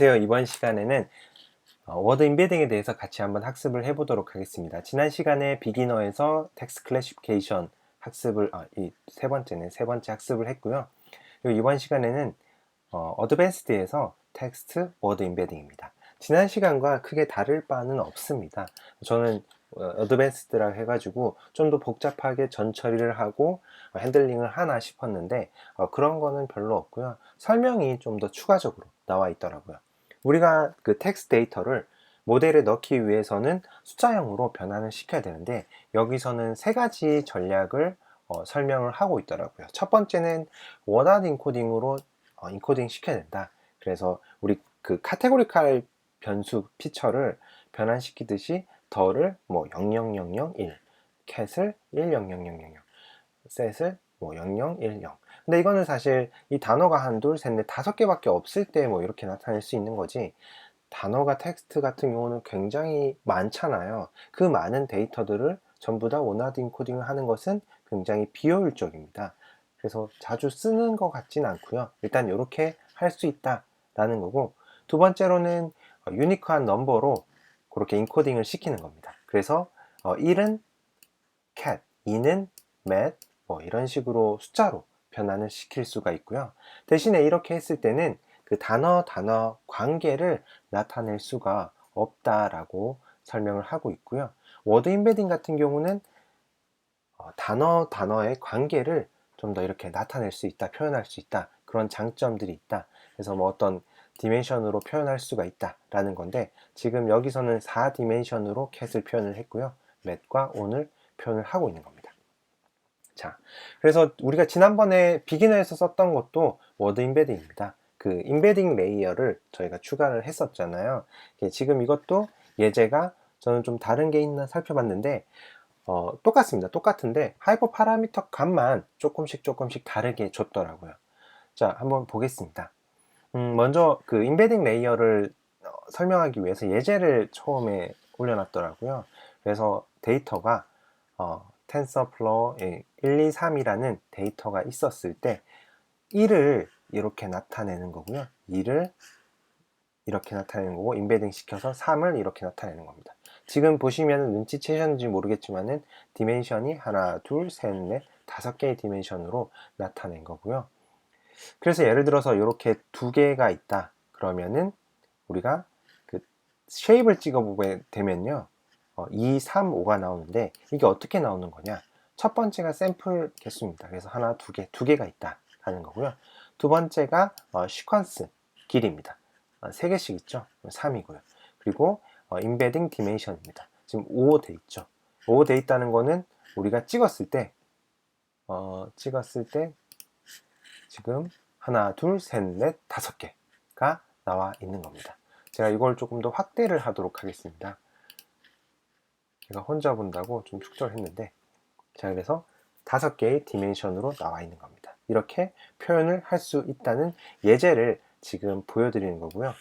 안녕하세요. 이번 시간에는 어, 워드 인베딩에 대해서 같이 한번 학습을 해보도록 하겠습니다. 지난 시간에 비기너에서 텍스트 클래시피케이션 학습을 아, 이세 번째는 세 번째 학습을 했고요. 그리고 이번 시간에는 어, 어드밴스드에서 텍스트 워드 인베딩입니다. 지난 시간과 크게 다를 바는 없습니다. 저는 어, 어드밴스드라 해가지고 좀 더 복잡하게 전 처리를 하고 어, 핸들링을 하나 싶었는데 어, 그런 거는 별로 없고요. 설명이 좀 더 추가적으로 나와 있더라고요. 우리가 그 텍스트 데이터를 모델에 넣기 위해서는 숫자형으로 변환을 시켜야 되는데 여기서는 세 가지 전략을 어, 설명을 하고 있더라고요. 첫 번째는 원하드 인코딩으로 어, 인코딩 시켜야 된다. 그래서 우리 그 카테고리칼 변수 피처를 변환시키듯이 더를 뭐 00001, 캣을 100000, 셋을 뭐 0010. 근데 이거는 사실 이 단어가 한 둘, 셋, 넷, 다섯 개밖에 없을 때 뭐 이렇게 나타낼 수 있는 거지. 단어가 텍스트 같은 경우는 굉장히 많잖아요. 그 많은 데이터들을 전부 다 원하드 인코딩을 하는 것은 굉장히 비효율적입니다. 그래서 자주 쓰는 것 같진 않고요. 일단 이렇게 할 수 있다라는 거고 두 번째로는 어, 유니크한 넘버로 그렇게 인코딩을 시키는 겁니다. 그래서 어, 1은 cat, 2는 mat, 뭐 이런 식으로 숫자로 변환을 시킬 수가 있고요. 대신에 이렇게 했을 때는 그 단어 단어 관계를 나타낼 수가 없다라고 설명을 하고 있고요. 워드 인베딩 같은 경우는 어, 단어 단어의 관계를 좀 더 이렇게 나타낼 수 있다, 표현할 수 있다 그런 장점들이 있다. 그래서 뭐 어떤 디멘션으로 표현할 수가 있다라는 건데 지금 여기서는 4디멘션으로 캣을 표현을 했고요. 맷과 온을 표현을 하고 있는 겁니다. 자, 그래서 우리가 지난번에 비기너에서 썼던 것도 워드 인베딩입니다. 그 인베딩 레이어를 저희가 추가를 했었잖아요. 지금 이것도 예제가 저는 좀 다른 게 있나 살펴봤는데 어, 똑같습니다. 똑같은데 하이퍼 파라미터 값만 조금씩 조금씩 다르게 줬더라고요. 자, 한번 보겠습니다. 음, 먼저 그 인베딩 레이어를 어, 설명하기 위해서 예제를 처음에 올려놨더라고요. 그래서 데이터가 어, TensorFlow 1, 2, 3이라는 데이터가 있었을 때 1을 이렇게 나타내는 거고요. 2를 이렇게 나타내는 거고 인베딩 시켜서 3을 이렇게 나타내는 겁니다. 지금 보시면 눈치채셨는지 모르겠지만은 디멘션이 하나, 둘, 셋, 넷, 다섯 개의 디멘션으로 나타낸 거고요. 그래서 예를 들어서 이렇게 두 개가 있다. 그러면은 우리가 그 쉐입을 찍어보게 되면요. 어, 2, 3, 5가 나오는데 이게 어떻게 나오는 거냐? 첫 번째가 샘플 개수입니다. 그래서 하나, 두 개, 두 개가 있다 하는 거고요. 두 번째가 어, 시퀀스 길이입니다. 어, 세 개씩 있죠. 3이고요. 그리고 어, 인베딩 디멘션입니다. 지금 5 돼 있죠. 5 돼 있다는 거는 우리가 찍었을 때 어, 찍었을 때 지금 하나, 둘, 셋, 넷, 다섯 개가 나와 있는 겁니다. 제가 이걸 조금 더 확대를 하도록 하겠습니다. 제가 혼자 본다고 좀 축절했는데 자 그래서 다섯 개의 디멘션으로 나와 있는 겁니다. 이렇게 표현을 할 수 있다는 예제를 지금 보여드리는 거고요.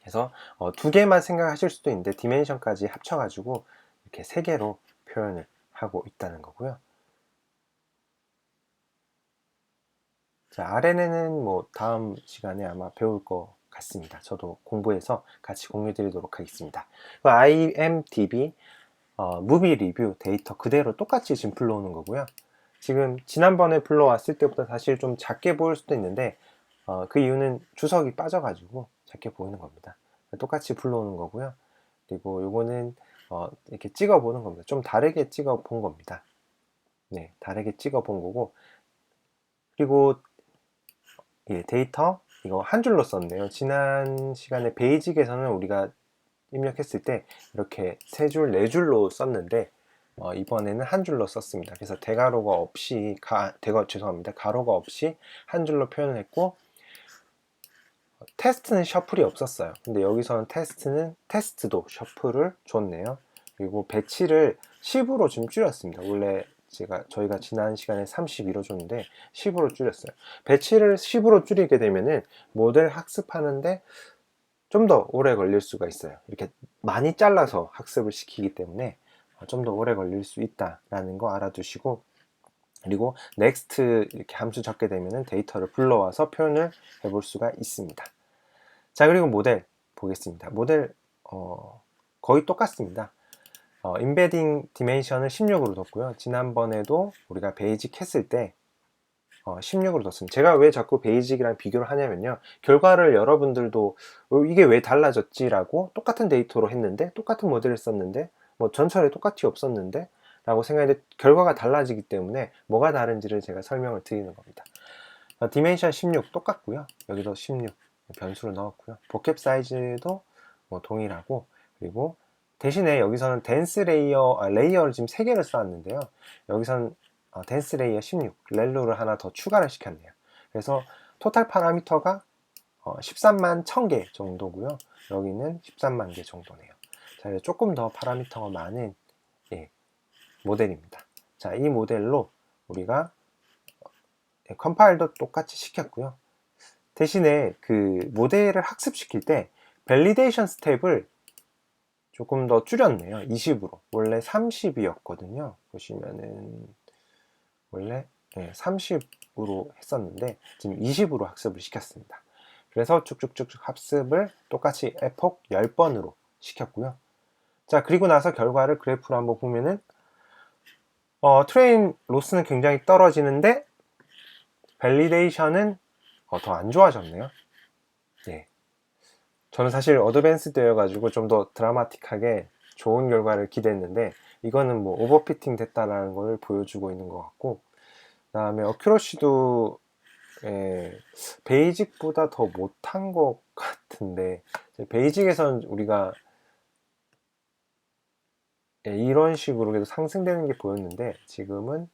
그래서 어, 두 개만 생각하실 수도 있는데 디멘션까지 합쳐가지고 이렇게 세 개로 표현을 하고 있다는 거고요. 자, RNN은 뭐 다음 시간에 아마 배울 것 같습니다. 저도 공부해서 같이 공유 드리도록 하겠습니다. IMDB 어, 무비 리뷰 데이터 그대로 똑같이 지금 불러오는 거고요. 지금 지난번에 불러왔을 때보다 사실 좀 작게 보일 수도 있는데 어, 그 이유는 주석이 빠져가지고 작게 보이는 겁니다. 똑같이 불러오는 거고요. 그리고 요거는 어, 이렇게 찍어보는 겁니다. 좀 다르게 찍어본 겁니다. 네, 다르게 찍어본 거고 그리고 예, 데이터 이거 한 줄로 썼네요. 지난 시간에 베이직에서는 우리가 입력했을 때 이렇게 세 줄, 네 줄로 썼는데 어, 이번에는 한 줄로 썼습니다. 그래서 대가로가 없이 가, 대가 죄송합니다. 가로가 없이 한 줄로 표현을 했고 테스트는 셔플이 없었어요. 근데 여기서는 테스트는 테스트도 셔플을 줬네요. 그리고 배치를 10으로 좀 줄였습니다. 원래 제가 저희가 지난 시간에 32로 줬는데 10으로 줄였어요. 배치를 10으로 줄이게 되면은 모델 학습하는데 좀 더 오래 걸릴 수가 있어요. 이렇게 많이 잘라서 학습을 시키기 때문에 좀 더 오래 걸릴 수 있다라는 거 알아두시고 그리고 next 이렇게 함수 적게 되면은 데이터를 불러와서 표현을 해볼 수가 있습니다. 자, 그리고 모델 보겠습니다. 모델, 어, 거의 똑같습니다. 어, 인베딩 디멘션을 16으로 뒀고요. 지난번에도 우리가 베이직 했을 때 어, 16으로 뒀습니다. 제가 왜 자꾸 베이직이랑 비교를 하냐면요. 결과를 여러분들도 어, 이게 왜 달라졌지라고 똑같은 데이터로 했는데 똑같은 모델을 썼는데 뭐 전철에 똑같이 없었는데 라고 생각했는데 결과가 달라지기 때문에 뭐가 다른지를 제가 설명을 드리는 겁니다. 어, 디멘션 16 똑같고요. 여기도 16 변수로 넣었고요. 복캡 사이즈도 뭐 동일하고 그리고 대신에 여기서는 댄스 레이어, 아, 레이어를 지금 3개를 쌓았는데요. 여기서는 어, 댄스 레이어 16, 렐로를 하나 더 추가를 시켰네요. 그래서 토탈 파라미터가 어, 13만 1000개 정도고요. 여기는 13만 개 정도네요. 자, 이제 조금 더 파라미터가 많은 예, 모델입니다. 자, 이 모델로 우리가 예, 컴파일도 똑같이 시켰고요. 대신에 그 모델을 학습시킬 때 밸리데이션 스텝을 조금 더 줄였네요. 20으로. 원래 30이었거든요. 보시면은 원래 네, 30으로 했었는데 지금 20으로 학습을 시켰습니다. 그래서 쭉쭉쭉 학습을 똑같이 에폭 10번으로 시켰고요. 자, 그리고 나서 결과를 그래프로 한번 보면은 어, 트레인 로스는 굉장히 떨어지는데 밸리데이션은 어, 더 안 좋아졌네요. 예. 저는 사실 어드밴스 되어가지고 좀 더 드라마틱하게 좋은 결과를 기대했는데 이거는 뭐 오버피팅 됐다라는 걸 보여주고 있는 것 같고 그 다음에 어큐러시도 예, 베이직보다 더 못한 것 같은데 베이직에서는 우리가 예, 이런 식으로 계속 상승되는 게 보였는데 지금은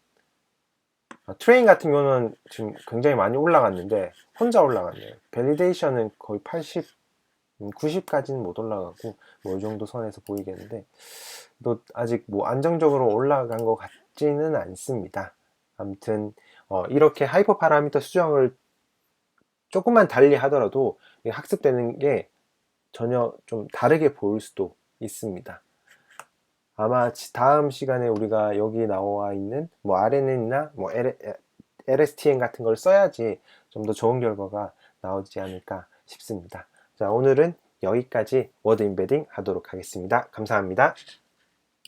아, 트레인 같은 경우는 지금 굉장히 많이 올라갔는데 혼자 올라갔네요. 밸리데이션은 거의 80, 90까지는 못 올라가고 뭐 이 정도 선에서 보이겠는데 또 아직 뭐 안정적으로 올라간 것 같지는 않습니다. 아무튼 어, 이렇게 하이퍼 파라미터 수정을 조금만 달리 하더라도 학습되는 게 전혀 좀 다르게 보일 수도 있습니다. 아마 다음 시간에 우리가 여기 나와 있는 뭐 RNN이나 뭐 LSTM 같은 걸 써야지 좀 더 좋은 결과가 나오지 않을까 싶습니다. 자, 오늘은 여기까지 워드 인베딩 하도록 하겠습니다. 감사합니다.